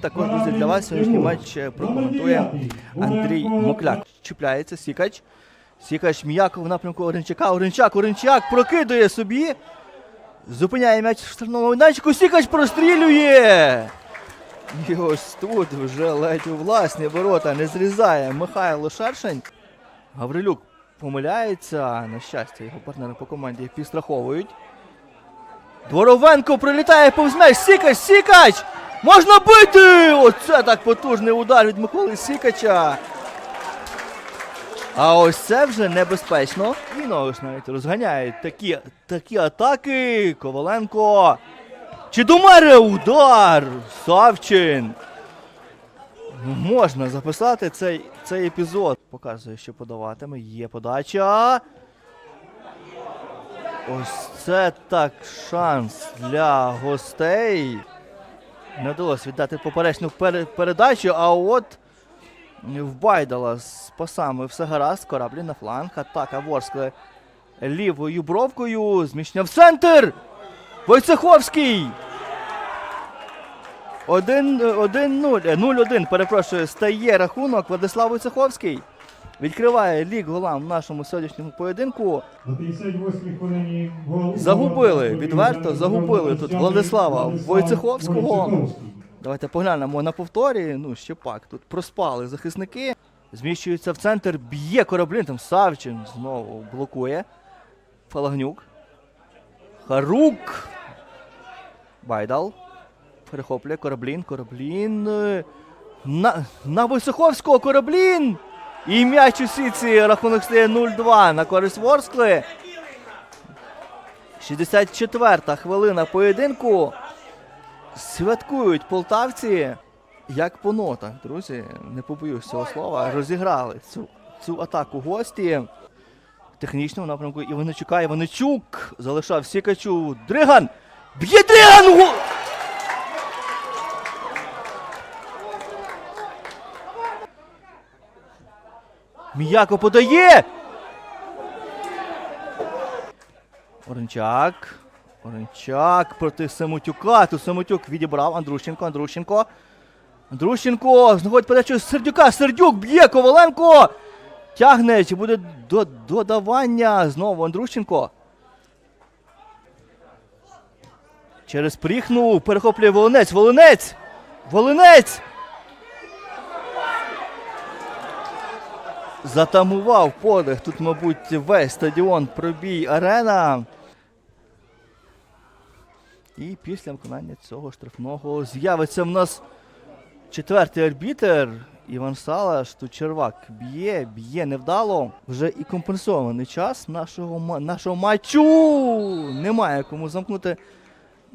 Також, друзі, для вас сьогоднішній матч е, прокоментує Андрій Мокляк. Чіпляється, Сікач. Сікач м'яко в напрямку Оренчака. Оренчак, Оренчак прокидує собі. Зупиняє м'яч в штрафному майданчику. Сікач прострілює. І ось тут вже ледь у власні ворота не зрізає Михайло Шершень. Гаврилюк помиляється. На щастя, його партнери по команді підстраховують. Дворовенко прилітає повз м'яч. Сікач, Сікач! Можна бити! Оце так потужний удар від Миколи Сікача. А ось це вже небезпечно. І ну, навіть розганяють такі, такі атаки. Коваленко. Чи Чидомере удар! Савчин. Можна записати цей, цей епізод. Показує, що подаватиме. Є подача. Ось це так шанс для гостей. Не вдалося віддати поперечну пере- передачу, а от в Байдала з пасами все гаразд. Кораблі на фланг. Атака Ворскли лівою бровкою. Зміщення в центр. Войцеховський. 1-0. 0-1, перепрошую, стає рахунок. Владислав Войцеховський відкриває лік голам в нашому сьогоднішньому поєдинку. На 58-й хвилині гол. Загубили, відверто загубили тут Владислава Войцеховського. Давайте поглянемо на повторі. Ну, ще пак. Тут проспали захисники. Зміщується в центр, б'є кораблін. Там Савчин знову блокує. Фалагнюк. Харук. Байдал. Перехоплює кораблін. Кораблін. е, На, на Висоховського кораблін. І м'яч у сіці. Рахунок стає 0-2 на користь Ворскли. 64-та хвилина поєдинку. Святкують полтавці як по нотах, друзі. Не побоюсь цього слова. Розіграли цю, цю атаку гості. В технічному напрямку Іваничука. Іваничук залишав Сікачу. Дриган! Б'є Дриган! М'яко подає! Оренчак. Оренчак проти Самотюка. Тут Самотюк відібрав Андрущенко. Андрущенко. Андрущенко. Знаходить передачу Сердюка. Сердюк б'є Коваленко. Тягне. Чи буде до- додавання? Знову Андрущенко. Через пріхну. Перехоплює Волонець. Волонець! Волонець! Затамував подих. Тут, мабуть, весь стадіон пробій арена. І після виконання цього штрафного з'явиться в нас четвертий арбітер. Іван Салаш, тут червак б'є, б'є невдало. Вже і компенсований час нашого, нашого матчу. Немає кому замкнути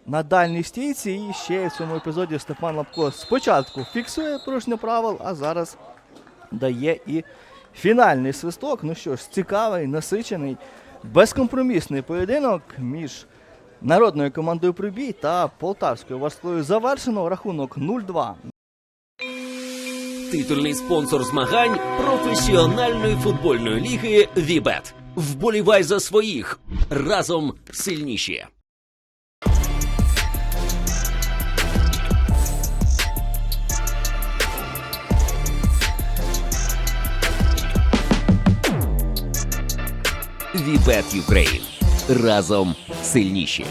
на дальній стійці. І ще в цьому епізоді Степан Лапко спочатку фіксує порушення правил, а зараз дає і фінальний свисток. Ну що ж, цікавий, насичений, безкомпромісний поєдинок між народною командою Прибій та полтавською Ворсклою завершено. Рахунок 0-2. Титульний спонсор змагань професіональної футбольної ліги Вібет. Вболівай за своїх разом сильніші. Вібет Юкрейн. Разом сильніші.